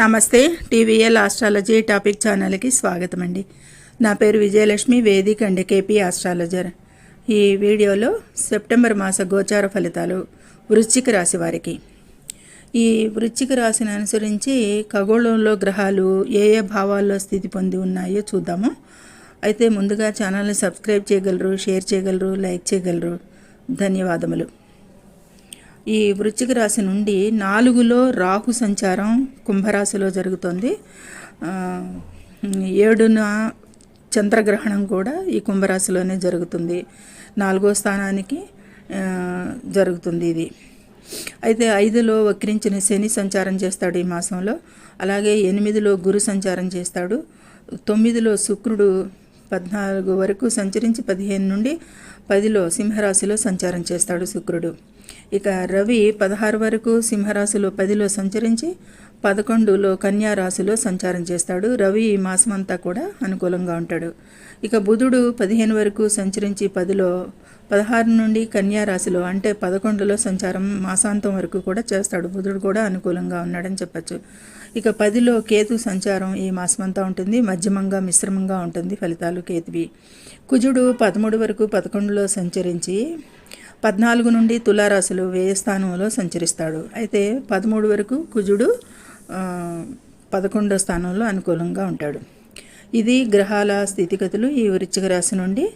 నమస్తే TVL astrology topic ఛానల్కి స్వాగతం అండి నా పేరు విజయలక్ష్మి వేదిక్ అండి కేపీ ఆస్ట్రాలజర్. ఈ వీడియోలో సెప్టెంబర్ మాస గోచార ఫలితాలు వృశ్చిక రాశి వారికి. ఈ వృశ్చిక రాశిని అనుసరించి ఖగోళంలో గ్రహాలు ఏ ఏ భావాల్లో స్థితి పొంది ఉన్నాయో చూద్దాము. అయితే ముందుగా ఛానల్ని సబ్స్క్రైబ్ చేయగలరు షేర్ చేయగలరు లైక్ చేయగలరు. ధన్యవాదములు. ఈ వృశ్చిక రాశి నుండి నాలుగులో రాహు సంచారం కుంభరాశిలో జరుగుతుంది. ఏడున చంద్రగ్రహణం కూడా ఈ కుంభరాశిలోనే జరుగుతుంది. నాలుగో స్థానానికి జరుగుతుంది ఇది. అయితే ఐదులో వక్రించిన శని సంచారం చేస్తాడు ఈ మాసంలో. అలాగే ఎనిమిదిలో గురు సంచారం చేస్తాడు. తొమ్మిదిలో శుక్రుడు పద్నాలుగు వరకు సంచరించి పదిహేను నుండి పదిలో సింహరాశిలో సంచారం చేస్తాడు శుక్రుడు. ఇక రవి పదహారు వరకు సింహరాశిలో పదిలో సంచరించి పదకొండులో కన్యారాశిలో సంచారం చేస్తాడు. రవి ఈ మాసం అంతా కూడా అనుకూలంగా ఉంటాడు. ఇక బుధుడు పదిహేను వరకు సంచరించి పదిలో పదహారు నుండి కన్యా రాశిలో అంటే పదకొండులో సంచారం మాసాంతం వరకు కూడా చేస్తాడు. బుధుడు కూడా అనుకూలంగా ఉన్నాడని చెప్పచ్చు. ఇక పదిలో కేతు సంచారం ఈ మాసమంతా ఉంటుంది. మధ్యమంగా మిశ్రమంగా ఉంటుంది ఫలితాలు కేతువి. కుజుడు పదమూడు వరకు పదకొండులో సంచరించి పద్నాలుగు నుండి తులారాశులు వ్యయ స్థానంలో సంచరిస్తాడు. అయితే పదమూడు వరకు కుజుడు పదకొండో స్థానంలో అనుకూలంగా ఉంటాడు. ఇది గ్రహాల స్థితిగతులు ఈ వృచ్చిక రాశి నుండి.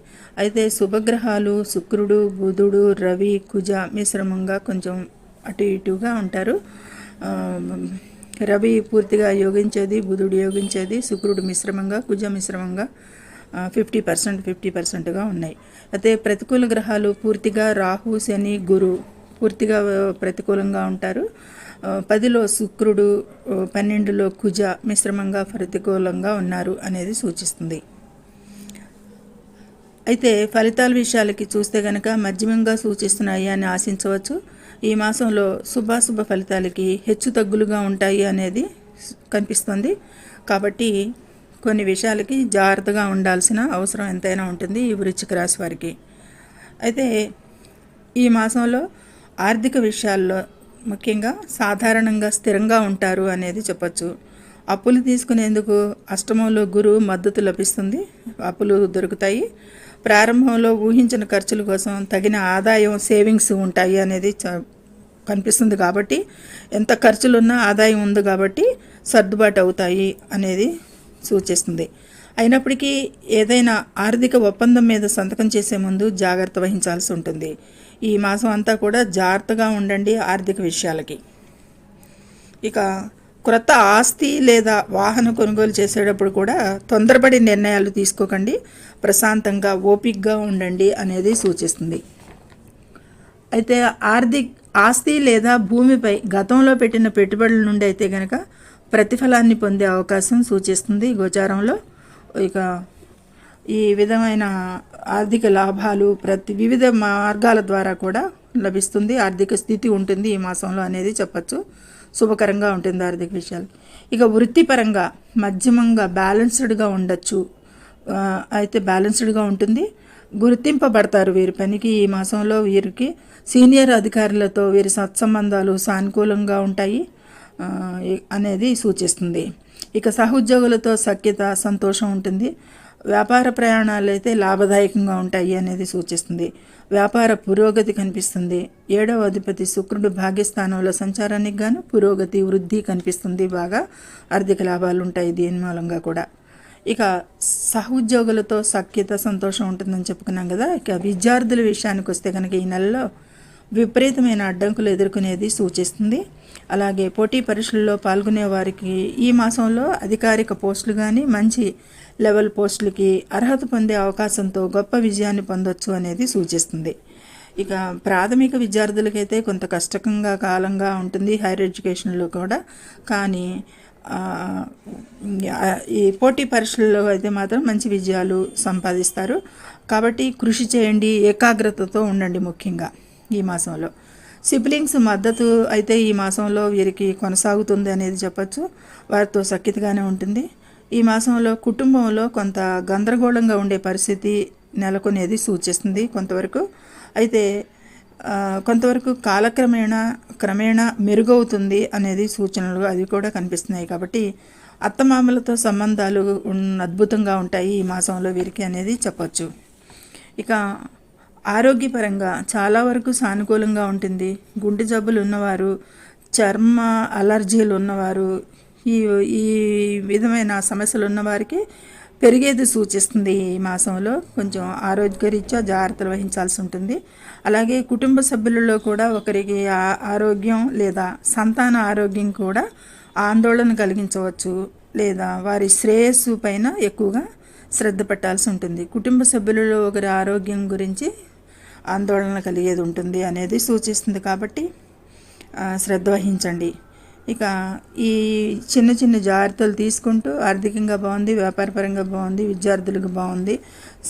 అయితే శుభగ్రహాలు శుక్రుడు బుధుడు రవి కుజ మిశ్రమంగా కొంచెం అటు ఇటుగా ఉంటారు. రవి పూర్తిగా యోగించేది బుధుడు యోగించేది శుక్రుడు మిశ్రమంగా కుజ మిశ్రమంగా ఫిఫ్టీ పర్సెంట్ ఫిఫ్టీ పర్సెంట్గా ఉన్నాయి. అయితే ప్రతికూల గ్రహాలు పూర్తిగా రాహు శని గురు పూర్తిగా ప్రతికూలంగా ఉంటారు. పదిలో శుక్రుడు పన్నెండులో కుజ మిశ్రమంగా ప్రతికూలంగా ఉన్నారు అనేది సూచిస్తుంది. అయితే ఫలితాల విషయాలకి చూస్తే గనక మధ్యమంగా సూచిస్తున్నాయి అని ఆశించవచ్చు. ఈ మాసంలో శుభాశుభ ఫలితాలకి హెచ్చు తగ్గులుగా ఉంటాయి అనేది కనిపిస్తుంది. కాబట్టి కొన్ని విషయాలకి జాగ్రత్తగా ఉండాల్సిన అవసరం ఎంతైనా ఉంటుంది ఈ వృచ్చిక రాశి వారికి. అయితే ఈ మాసంలో ఆర్థిక విషయాల్లో ముఖ్యంగా సాధారణంగా స్థిరంగా ఉంటారు అనేది చెప్పచ్చు. అప్పులు తీసుకునేందుకు అష్టమంలో గురువు మద్దతు లభిస్తుంది. అప్పులు దొరుకుతాయి. ప్రారంభంలో ఊహించిన ఖర్చుల కోసం తగిన ఆదాయం సేవింగ్స్ ఉంటాయి అనేది కనిపిస్తుంది కాబట్టి ఎంత ఖర్చులున్నా ఆదాయం ఉంది కాబట్టి సర్దుబాటు అవుతాయి అనేది సూచిస్తుంది. అయినప్పటికీ ఏదైనా ఆర్థిక ఒప్పందం మీద సంతకం చేసే ముందు జాగ్రత్త వహించాల్సి ఉంటుంది. ఈ మాసం అంతా కూడా జాగ్రత్తగా ఉండండి ఆర్థిక విషయాలకి. ఇక క్రొత్త ఆస్తి లేదా వాహన కొనుగోలు చేసేటప్పుడు కూడా తొందరపడి నిర్ణయాలు తీసుకోకండి. ప్రశాంతంగా ఓపిక్గా ఉండండి అనేది సూచిస్తుంది. అయితే ఆర్థిక ఆస్తి లేదా భూమిపై గతంలో పెట్టిన పెట్టుబడుల నుండి అయితే కనుక ప్రతిఫలాన్ని పొందే అవకాశం సూచిస్తుంది గోచారంలో. ఇక ఈ విధమైన ఆర్థిక లాభాలు ప్రతి వివిధ మార్గాల ద్వారా కూడా లభిస్తుంది. ఆర్థిక స్థితి ఉంటుంది ఈ మాసంలో అనేది చెప్పచ్చు. శుభకరంగా ఉంటుంది ఆర్థిక విషయాలు. ఇక వృత్తిపరంగా మధ్యమంగా బ్యాలెన్స్డ్గా ఉండొచ్చు. అయితే బ్యాలెన్స్డ్గా ఉంటుంది. గుర్తింపబడతారు వీరి పనికి ఈ మాసంలో వీరికి. సీనియర్ అధికారులతో వీరి సత్సంబంధాలు సానుకూలంగా ఉంటాయి అనేది సూచిస్తుంది. ఇక సహోద్యోగులతో సఖ్యత సంతోషం ఉంటుంది. వ్యాపార ప్రయాణాలు అయితే లాభదాయకంగా ఉంటాయి అనేది సూచిస్తుంది. వ్యాపార పురోగతి కనిపిస్తుంది. ఏడవ అధిపతి శుక్రుడు భాగ్యస్థానంలో సంచారానికి గాను పురోగతి వృద్ధి కనిపిస్తుంది. బాగా ఆర్థిక లాభాలు ఉంటాయి దీని మూలంగా కూడా. ఇక సహోద్యోగులతో సఖ్యత సంతోషం ఉంటుందని చెప్పుకున్నాం కదా. ఇక విద్యార్థుల విషయానికి వస్తే కనుక ఈ నెలలో విపరీతమైన అడ్డంకులు ఎదుర్కొనేది సూచిస్తుంది. అలాగే పోటీ పరీక్షల్లో పాల్గొనే వారికి ఈ మాసంలో అధికారిక పోస్టులు కానీ మంచి లెవెల్ పోస్టులకి అర్హత పొందే అవకాశంతో గొప్ప విజయాన్ని పొందొచ్చు అనేది సూచిస్తుంది. ఇక ప్రాథమిక విద్యార్థులకైతే కొంత కష్టకంగా కాలంగా ఉంటుంది హైయర్ ఎడ్యుకేషన్లో కూడా. కానీ ఈ పోటీ పరీక్షల్లో అయితే మాత్రం మంచి విజయాలు సంపాదిస్తారు. కాబట్టి కృషి చేయండి ఏకాగ్రతతో ఉండండి ముఖ్యంగా. ఈ మాసంలో. సిబ్లింగ్స్ మద్దతు అయితే ఈ మాసంలో వీరికి కొనసాగుతుంది అనేది చెప్పచ్చు. వారితో సఖ్యతగానే ఉంటుంది. ఈ మాసంలో కుటుంబంలో కొంత గందరగోళంగా ఉండే పరిస్థితి నెలకొనేది సూచిస్తుంది కొంతవరకు. అయితే కొంతవరకు కాలక్రమేణా క్రమేణా మెరుగవుతుంది అనేది సూచనలు అవి కూడా కనిపిస్తున్నాయి కాబట్టి అత్తమామలతో సంబంధాలు అద్భుతంగా ఉంటాయి ఈ మాసంలో వీరికి అనేది చెప్పచ్చు. ఇక ఆరోగ్యపరంగా చాలా వరకు సానుకూలంగా ఉంటుంది. గుండె జబ్బులు ఉన్నవారు చర్మ అలర్జీలు ఉన్నవారు ఈ ఈ విధమైన సమస్యలు ఉన్నవారికి పెరిగేది సూచిస్తుంది ఈ మాసంలో. కొంచెం ఆరోగ్యరీత్యా జాగ్రత్తలు వహించాల్సి ఉంటుంది. అలాగే కుటుంబ సభ్యులలో కూడా ఒకరికి ఆరోగ్యం లేదా సంతాన ఆరోగ్యం కూడా ఆందోళన కలిగించవచ్చు లేదా వారి శ్రేయస్సు పైన ఎక్కువగా శ్రద్ధ పెట్టాల్సి ఉంటుంది. కుటుంబ సభ్యులలో ఒకరి ఆరోగ్యం గురించి ఆందోళన కలిగేది ఉంటుంది అనేది సూచిస్తుంది కాబట్టి శ్రద్ధ వహించండి. ఇక ఈ చిన్న చిన్న జాగ్రత్తలు తీసుకుంటూ ఆర్థికంగా బాగుంది వ్యాపారపరంగా బాగుంది విద్యార్థులకు బాగుంది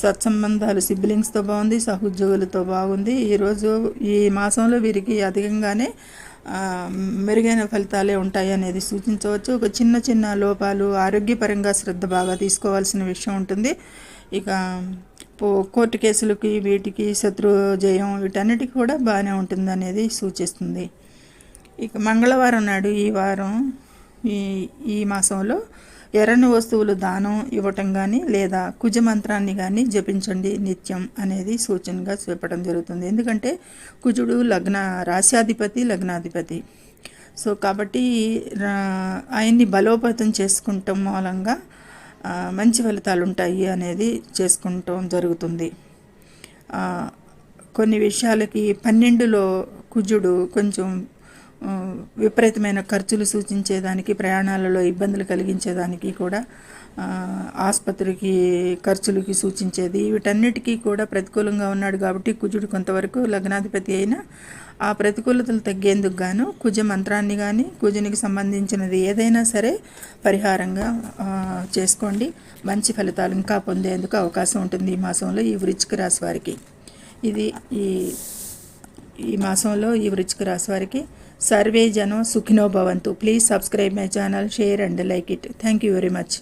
సత్సంబంధాలు సిబ్లింగ్స్తో బాగుంది సహోద్యోగులతో బాగుంది. ఈరోజు ఈ మాసంలో వీరికి అధికంగానే మెరుగైన ఫలితాలే ఉంటాయి అనేది సూచించవచ్చు. ఒక చిన్న చిన్న లోపాలు ఆరోగ్యపరంగా శ్రద్ధ బాగా తీసుకోవాల్సిన విషయం ఉంటుంది. ఇక కోర్టు కేసులకి వీటికి శత్రు జయం వీటన్నిటికీ కూడా బాగానే ఉంటుంది అనేది సూచిస్తుంది. ఇక మంగళవారం నాడు ఈ వారం ఈ ఈ మాసంలో ఎర్రని వస్తువులు దానం ఇవ్వటం కానీ లేదా కుజ మంత్రాన్ని కానీ జపించండి నిత్యం అనేది సూచనగా చెప్పడం జరుగుతుంది. ఎందుకంటే కుజుడు లగ్న రాశ్యాధిపతి లగ్నాధిపతి. సో కాబట్టి రా- ఆయన్ని బలోపేతం చేసుకుంటాం మూలంగా మంచి ఫలితాలు ఉంటాయి అనేది చేసుకుంటాం జరుగుతుంది. కొన్ని విషయాలకి పన్నెండులో కుజుడు కొంచెం విపరీతమైన ఖర్చులు సూచించేదానికి ప్రయాణాలలో ఇబ్బందులు కలిగించేదానికి కూడా ఆసుపత్రికి ఖర్చులకి సూచించేది. వీటన్నిటికీ కూడా ప్రతికూలంగా ఉన్నాడు కాబట్టి కుజుడు కొంతవరకు లగ్నాధిపతి అయినా ఆ ప్రతికూలతలు తగ్గేందుకు గాను కుజ మంత్రాన్ని కానీ కుజునికి సంబంధించినది ఏదైనా సరే పరిహారంగా చేసుకోండి. మంచి ఫలితాలు ఇంకా పొందేందుకు అవకాశం ఉంటుంది ఈ మాసంలో ఈ వృచ్చిక రాశి వారికి. ఇది ఈ ఈ మాసంలో ఈ వృచ్చిక రాశి వారికి సర్వే జనం సుఖినో భవంతు. Please subscribe my channel share and like it. Thank you very much.